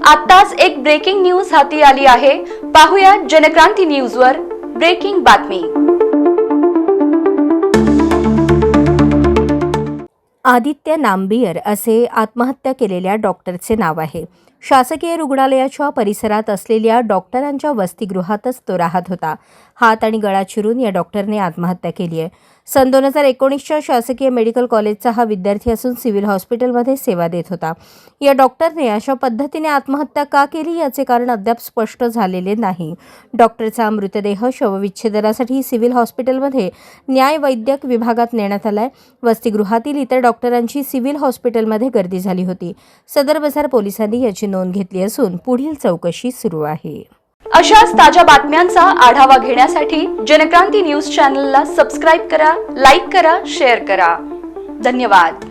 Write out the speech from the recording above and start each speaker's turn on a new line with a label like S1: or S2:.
S1: आताच एक breaking news हाती आली आहे. पाहूया जनक्रांती न्यूजवर ब्रेकिंग बातमी.
S2: आदित्य नांबियर असे आत्महत्या केलेल्या डॉक्टरचे नाव आहे. शासकीय रुग्णालयाच्या परिसरात असलेल्या डॉक्टरांच्या वसतिगृहातच तो राहत होता. हात आणि गळा चिरून या डॉक्टरने आत्महत्या केली आहे. सन दोन हजार एकोणीसच्या शासकीय मेडिकल कॉलेजचा हा विद्यार्थी असून सिव्हिल हॉस्पिटलमध्ये सेवा देत होता. या डॉक्टरने अशा पद्धतीने आत्महत्या का केली याचे कारण अद्याप स्पष्ट झालेले नाही. डॉक्टरचा मृतदेह शवविच्छेदनासाठी सिव्हिल हॉस्पिटलमध्ये न्याय वैद्यक विभागात नेण्यात आलाय. वसतिगृहातील इतर डॉक्टरांची सिव्हिल हॉस्पिटलमध्ये गर्दी झाली होती. सदर बाजार पोलिसांनी याची नोंद घेतली असून पुढील चौकशी सुरू आहे.
S1: अशाच ताज्या बातम्यांचा आढावा घेण्यासाठी जनक्रांती न्यूज चॅनलला सबस्क्राईब करा लाईक करा शेअर करा. धन्यवाद.